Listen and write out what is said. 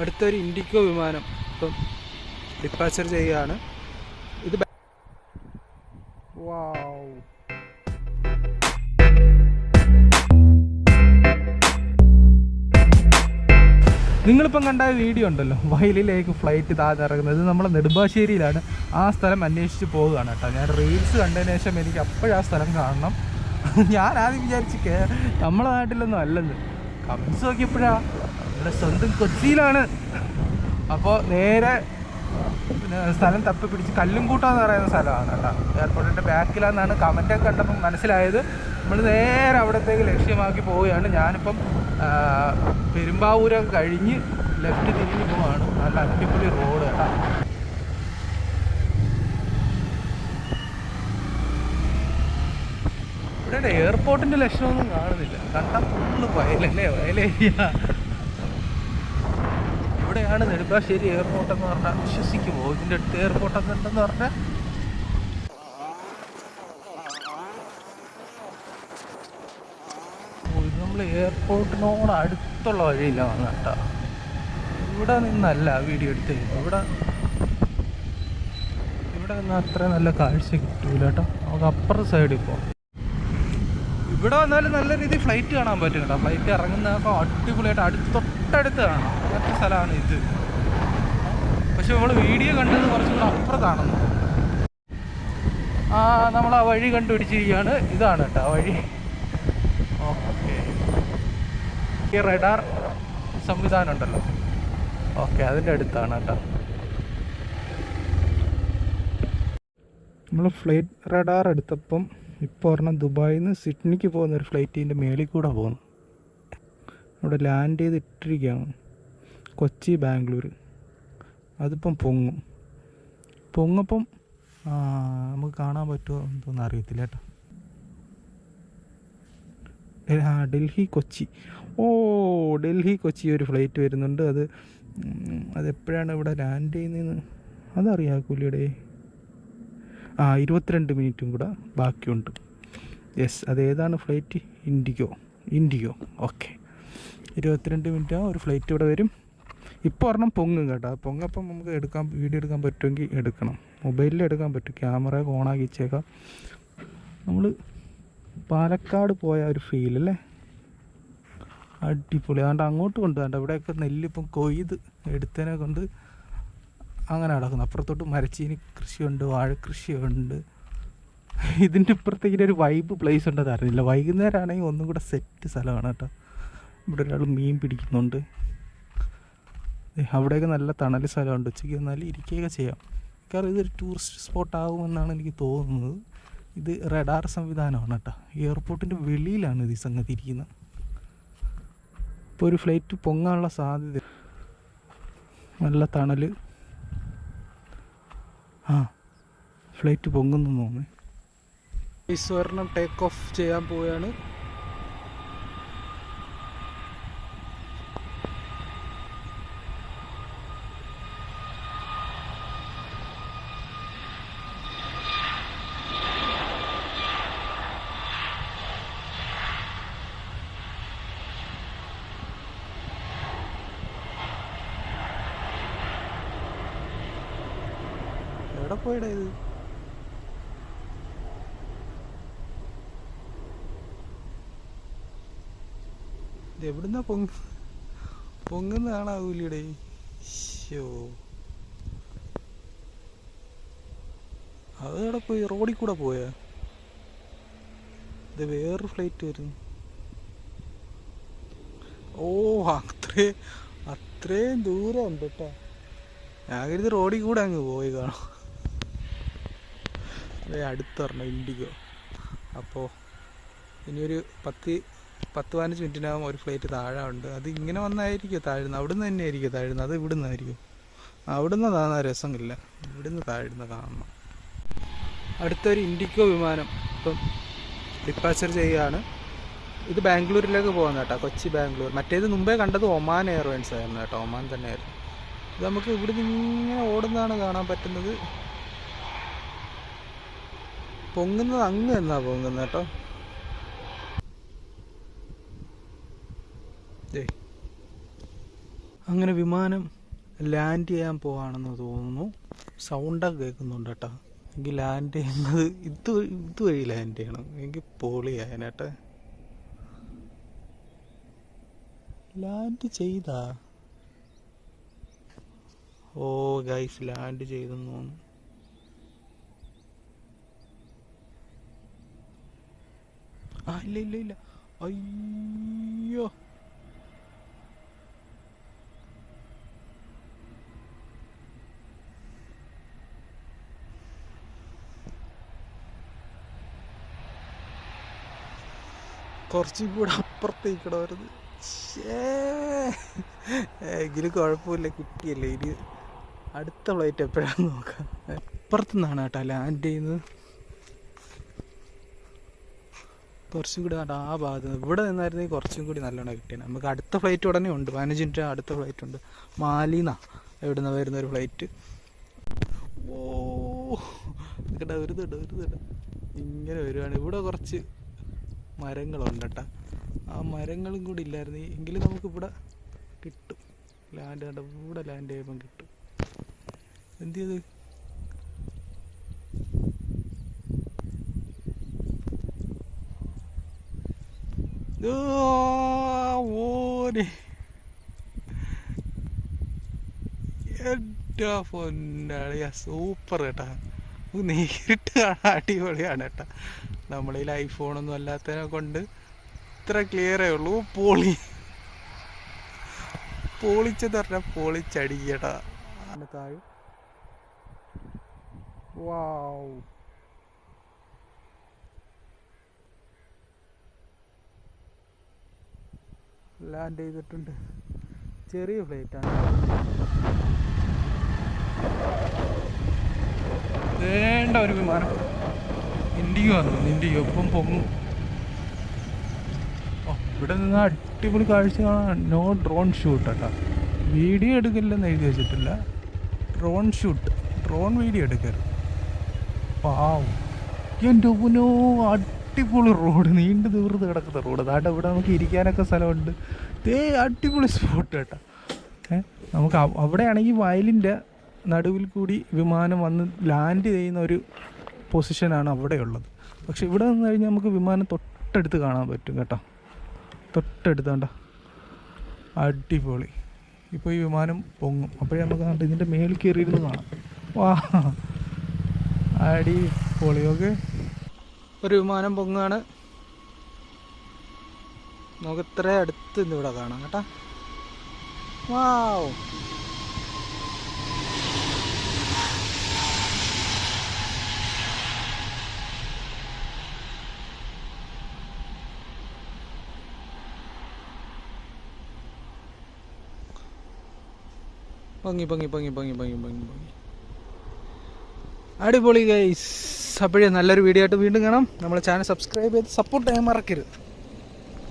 അടുത്തൊരു ഇൻഡിക്കോ വിമാനം ഇപ്പം ഡിപ്പാച്ചർ ചെയ്യുകയാണ്. ഇത് വാവ്. നിങ്ങളിപ്പം കണ്ട വീഡിയോ ഉണ്ടല്ലോ വയലിലേക്ക് ഫ്ലൈറ്റ് ഇറങ്ങുന്നത്. ഇത് നമ്മളെ നെടുമ്പാശ്ശേരിയിലാണ്. ആ സ്ഥലം അന്വേഷിച്ച് പോവുകയാണ് കേട്ടോ. ഞാൻ റീൽസ് കണ്ടതിന് ശേഷം എനിക്ക് അപ്പോഴാ സ്ഥലം കാണണം. ഞാൻ ആദ്യം വിചാരിച്ച് കേ നമ്മളെ നാട്ടിലൊന്നും അല്ലെന്ന്. കമൻസ് നോക്കിയപ്പോഴാ നമ്മുടെ സ്വന്തം കൊച്ചിയിലാണ്. അപ്പോൾ നേരെ പിന്നെ സ്ഥലം തപ്പി പിടിച്ച് കല്ലുംകൂട്ടാന്ന് പറയുന്ന സ്ഥലമാണ് കേട്ടോ. എയർപോർട്ടിന്റെ ബാക്കിലാണെന്നാണ് കമന്റൊക്കെ കണ്ടപ്പോൾ മനസ്സിലായത്. നമ്മൾ നേരെ അവിടത്തേക്ക് ലക്ഷ്യമാക്കി പോവുകയാണ്. ഞാനിപ്പം പെരുമ്പാവൂരൊക്കെ കഴിഞ്ഞ് ലെഫ്റ്റ് തിരിഞ്ഞ് പോവാണ്. നല്ല അടിപൊളി റോഡ് കേട്ടോ. ഇവിടെ എയർപോർട്ടിന്റെ ലക്ഷണമൊന്നും കാണുന്നില്ല. കണ്ടാൽ ഫുള്ള് വയലല്ലേ? വയലേരിയ. ഇവിടെയാണ് നെടുമ്പാശ്ശേരി എയർപോർട്ട് എന്ന് പറഞ്ഞാൽ വിശ്വസിക്കുമോ? ഇതിന്റെ അടുത്ത് എയർപോർട്ട് ഒക്കെ ഉണ്ടെന്ന് പറഞ്ഞാൽ നമ്മൾ എയർപോർട്ടിനോട് അടുത്തുള്ള വഴിയില്ല വന്ന കേട്ടോ. ഇവിടെ നിന്നല്ല വീഡിയോ എടുത്ത്. ഇവിടെ ഇവിടെ നിന്ന് അത്ര നല്ല കാഴ്ച കിട്ടൂല കേട്ടോ. നമുക്ക് അപ്പുറ സൈഡിൽ പോകാം ഇവിടെ വന്നാലും നല്ല രീതിയിൽ ഫ്ലൈറ്റ് കാണാൻ പറ്റും കേട്ടോ. ഫ്ലൈറ്റ് ഇറങ്ങുന്ന അടിപൊളിയായിട്ട് അടുത്ത് തൊട്ടടുത്ത് കാണാം അങ്ങനത്തെ സ്ഥലമാണ് ഇത്. പക്ഷെ നമ്മൾ വീഡിയോ കണ്ടത് കുറച്ചും കൂടെ അപ്പുറത്താണെന്ന്. ആ നമ്മൾ ആ വഴി കണ്ടുപിടിച്ചിരിക്കുകയാണ്. ഇതാണ് കേട്ടോ ആ വഴി. ഓക്കെ. ഈ റഡാർ സംവിധാനം ഉണ്ടല്ലോ. ഓക്കെ അതിന്റെ അടുത്താണ് കേട്ടോ. നമ്മൾ ഫ്ലൈറ്റ് റഡാർ എടുത്തപ്പം ഇപ്പോൾ പറഞ്ഞാൽ ദുബായിൽ നിന്ന് സിഡ്നിക്ക് പോകുന്ന ഒരു ഫ്ലൈറ്റിന്റെ മേളിൽ കൂടെ പോകുന്നു. അവിടെ ലാൻഡ് ചെയ്ത് ഇട്ടിരിക്കുകയാണ്. കൊച്ചി ബാംഗ്ലൂർ അതിപ്പം പൊങ്ങും. പൊങ്ങപ്പം നമുക്ക് കാണാൻ പറ്റുമോ എന്തോന്നും അറിയത്തില്ല കേട്ടോ. ഡൽഹി കൊച്ചി. ഓ ഡൽഹി കൊച്ചി ഒരു ഫ്ലൈറ്റ് വരുന്നുണ്ട്. അത് അതെപ്പോഴാണ് ഇവിടെ ലാൻഡ് ചെയ്യുന്നതെന്ന് അതറിയാക്കൂലിയുടെ ആ ഇരുപത്തിരണ്ട് മിനിറ്റും കൂടെ ബാക്കിയുണ്ട്. യെസ് അതേതാണ് ഫ്ലൈറ്റ്? ഇൻഡിഗോ ഇൻഡിഗോ ഓക്കെ ഇരുപത്തിരണ്ട് മിനിറ്റ് ഒരു ഫ്ലൈറ്റ് ഇവിടെ വരും. ഇപ്പോൾ ഒരെണ്ണം പൊങ്ങും കേട്ടോ. പൊങ്ങപ്പം നമുക്ക് എടുക്കാൻ വീഡിയോ എടുക്കാൻ പറ്റുമെങ്കിൽ എടുക്കണം. മൊബൈലിൽ എടുക്കാൻ പറ്റും. ക്യാമറ ഓണാക്കി വെച്ചേക്കാം. നമ്മൾ പാലക്കാട് പോയ ഒരു ഫീൽ അല്ലേ? അടിപൊളി. അതുകൊണ്ട് അങ്ങോട്ട് കൊണ്ടുപോകണ്ട ഇവിടെയൊക്കെ നെല്ലിപ്പം കൊയ്ത് എടുത്തതിനെ കൊണ്ട് അങ്ങനെ നടക്കുന്നു. അപ്പുറത്തോട്ട് മരച്ചീനി കൃഷിയുണ്ട് വാഴക്കൃഷിയുണ്ട് ഇതിന്റെ ഇപ്പുറത്തേക്കിന്റെ ഒരു വൈബ് പ്ലേസ് ഉണ്ടെന്ന് അറിയില്ല വൈകുന്നേരമാണെങ്കിൽ ഒന്നും കൂടെ സെറ്റ് സ്ഥലമാണ് കേട്ടോ. ഇവിടെ ഒരാൾ മീൻ പിടിക്കുന്നുണ്ട്. അവിടെയൊക്കെ നല്ല തണൽ സ്ഥലമുണ്ട്. ഉച്ചയ്ക്ക് വന്നാൽ ഇരിക്കുകയൊക്കെ ചെയ്യാം. കാരണം ഇതൊരു ടൂറിസ്റ്റ് സ്പോട്ട് ആകുമെന്നാണ് എനിക്ക് തോന്നുന്നത്. ഇത് റഡാർ സംവിധാനമാണ് കേട്ടോ. എയർപോർട്ടിന്റെ വെളിയിലാണ് ഇത് ഈ സംഗതി ഇരിക്കുന്നത്. ഇപ്പോൾ ഒരു ഫ്ലൈറ്റ് പൊങ്ങാനുള്ള സാധ്യത. നല്ല തണൽ ആ ഫ്ലൈറ്റ് പൊങ്ങുന്നു തോന്നുന്നു. ഈശ്വരണം ടേക്ക് ഓഫ് ചെയ്യാൻ പോവുകയാണ്. എവിടെ പോയടാ ഇത്? എവിടുന്ന പൊങ്ങ പൊങ്ങുന്ന കാണാവൂലിയുടെ ഷോ അതെവിടെ പോയി? റോഡിൽ കൂടെ പോയാ? ഇത് വേറൊരു ഫ്ലൈറ്റ് വരുന്നു. ഓ അത്രേ അത്രയും ദൂരം ഉണ്ട് കേട്ടോ. ഞാൻ കരുതി റോഡിൽ കൂടെ അങ്ങ് പോയി കാണും. ദേ അടുത്തൊരെണ്ണം ഇൻഡിഗോ. അപ്പോൾ ഇനിയൊരു പത്ത് പത്ത് പതിനഞ്ച് മിനിറ്റിനകം ഒരു ഫ്ലൈറ്റ് താഴെ ഉണ്ട് അത് ഇങ്ങനെ വന്നായിരിക്കും താഴുന്നത് അവിടുന്ന് തന്നെ ആയിരിക്കും താഴുന്നത് അത് ഇവിടുന്ന് ആയിരിക്കും അവിടുന്ന് താഴ്ന്ന രസമില്ല. ഇവിടുന്ന് താഴുന്ന കാണണം. അടുത്തൊരു ഇൻഡിഗോ വിമാനം ഇപ്പം ഡിപ്പാച്ചർ ചെയ്യുകയാണ്. ഇത് ബാംഗ്ലൂരിലേക്ക് പോകുന്ന കേട്ടോ. കൊച്ചി ബാംഗ്ലൂർ. മറ്റേത് മുമ്പേ കണ്ടത് ഒമാൻ എയർലൈൻസ് ആയിരുന്നു കേട്ടോ. ഒമാൻ തന്നെയായിരുന്നു. ഇത് നമുക്ക് ഇവിടുന്ന് ഇങ്ങനെ ഓടുന്നതാണ് കാണാൻ പറ്റുന്നത്. പൊങ്ങുന്നത് അങ്ങ് എന്നാ പൊങ്ങുന്നത് കേട്ടോ? അങ്ങനെ വിമാനം ലാൻഡ് ചെയ്യാൻ പോവാണെന്ന് തോന്നുന്നു. സൗണ്ടൊക്കെ കേൾക്കുന്നുണ്ട് കേട്ടോ. എങ്കിൽ ലാൻഡ് ചെയ്യുന്നത് ഇത് ഇതുവഴി ലാൻഡ് ചെയ്യണം. എങ്കിൽ പോളിയായനട്ടെ ലാൻഡ് ചെയ്താ? ഓ ഗൈസ് ലാൻഡ് ചെയ്തെന്ന് തോന്നുന്നു. ആ ഇല്ല ഇല്ല ഇല്ല. അയ്യോ. കുറച്ചും കൂടെ അപ്പുറത്തേക്കിടവരുത് എങ്കിലും കുഴപ്പമില്ല കിട്ടിയല്ലേ. ഇനി അടുത്ത ഫ്ലൈറ്റ് എപ്പോഴാണെന്ന് നോക്കാം. അപ്പുറത്തുനിന്നാണ് കേട്ടോ ലാൻഡ് ചെയ്യുന്നത്? കുറച്ചും കൂടി നല്ല ആ ഭാഗത്ത് ഇവിടെ നിന്നായിരുന്നെങ്കിൽ കുറച്ചും കൂടി നല്ലോണം കിട്ടിയത് നമുക്ക് അടുത്ത ഫ്ലൈറ്റ് ഉടനെ ഉണ്ട്. പതിനഞ്ച് മിനിറ്റ് അടുത്ത ഫ്ലൈറ്റ് ഉണ്ട്. മാലിന എവിടെ നിന്ന് വരുന്ന ഒരു ഫ്ലൈറ്റ് ഓ കേട്ടാ ഒരു തട്ട ഒരു തട്ട ഇങ്ങനെ വരുവാണ്. ഇവിടെ കുറച്ച് മരങ്ങളുണ്ട് കേട്ടാ ആ മരങ്ങളും കൂടി ഇല്ലായിരുന്നു. എങ്കിലും നമുക്ക് ഇവിടെ കിട്ടും. ലാൻഡ് കണ്ട? ഇവിടെ ലാൻഡ് ചെയ്യുമ്പം കിട്ടും. എന്ത് ചെയ്ത്? ഓനെ എന്റെ പൊന്നാളിയ സൂപ്പർ കേട്ടാ നേരിട്ട് കാണാൻ അടിപൊളിയാണ് കേട്ടാ നമ്മളതിൽ ഐഫോണൊന്നും അല്ലാത്തതിനെ കൊണ്ട് ഇത്ര ക്ലിയറേ ഉള്ളൂ. പോളി. പൊളിച്ചെന്ന് പറഞ്ഞാൽ പൊളിച്ചടിക്കട്ടാ വാവ് ലാൻഡ് ചെയ്തിട്ടുണ്ട്. ചെറിയ ഫ്ലൈറ്റാണ് വേണ്ട ഒരു വിമാനം. ഇൻഡിഗോ വന്നു ഇൻഡിഗോ. ഇപ്പം പൊങ്ങും. ഇവിടെ നിന്ന് അടിപൊളി കാഴ്ച കാണാൻ. നോ ഡ്രോൺ ഷൂട്ട് കേട്ടോ വീഡിയോ എടുക്കില്ലെന്ന് എഴുതി വെച്ചിട്ടില്ല. ഡ്രോൺ ഷൂട്ട് ഡ്രോൺ വീഡിയോ എടുക്കരുത്. പാവും എന്റെ പുനോ അടിപൊളി റോഡ് നീണ്ടു തീർത്ത് കിടക്കുന്ന റോഡ്. അതാണ്ട് ഇവിടെ നമുക്ക് ഇരിക്കാനൊക്കെ സ്ഥലമുണ്ട്. ദേ അടിപൊളി സ്പോട്ട് കേട്ടോ. ഏ നമുക്ക് അവ- അവിടെയാണെങ്കിൽ വയലിന്റെ നടുവിൽ കൂടി വിമാനം വന്ന് ലാൻഡ് ചെയ്യുന്ന ഒരു പൊസിഷനാണ് അവിടെ ഉള്ളത് പക്ഷെ ഇവിടെ നിന്ന് കഴിഞ്ഞാൽ നമുക്ക് വിമാനം തൊട്ടടുത്ത് കാണാൻ പറ്റും കേട്ടോ. തൊട്ടടുത്ത് കണ്ട? അടിപൊളി. ഇപ്പോൾ ഈ വിമാനം പൊങ്ങും. അപ്പോഴേ നമുക്ക് കണ്ട് ഇതിന്റെ മേളിൽ കയറിയിരുന്ന് കാണാം. വാ. അടിപൊളി ഓക്കെ. ഒരു വിമാനം പൊങ്ങാണ് നമുക്ക് ഇത്ര അടുത്ത് ഇന്ന് ഇവിടെ കാണാം കേട്ടാ. വാവ്. ഭംഗി ഭംഗി ഭംഗി ഭംഗി ഭംഗി ഭംഗി ഭംഗി അടിപൊളി ഗൈസ് അപ്പോഴേ നല്ലൊരു വീഡിയോ ആയിട്ട് വീണ്ടും കാണാം. നമ്മുടെ ചാനൽ സബ്സ്ക്രൈബ് ചെയ്ത് സപ്പോർട്ട് ചെയ്യാൻ മറക്കരുത്.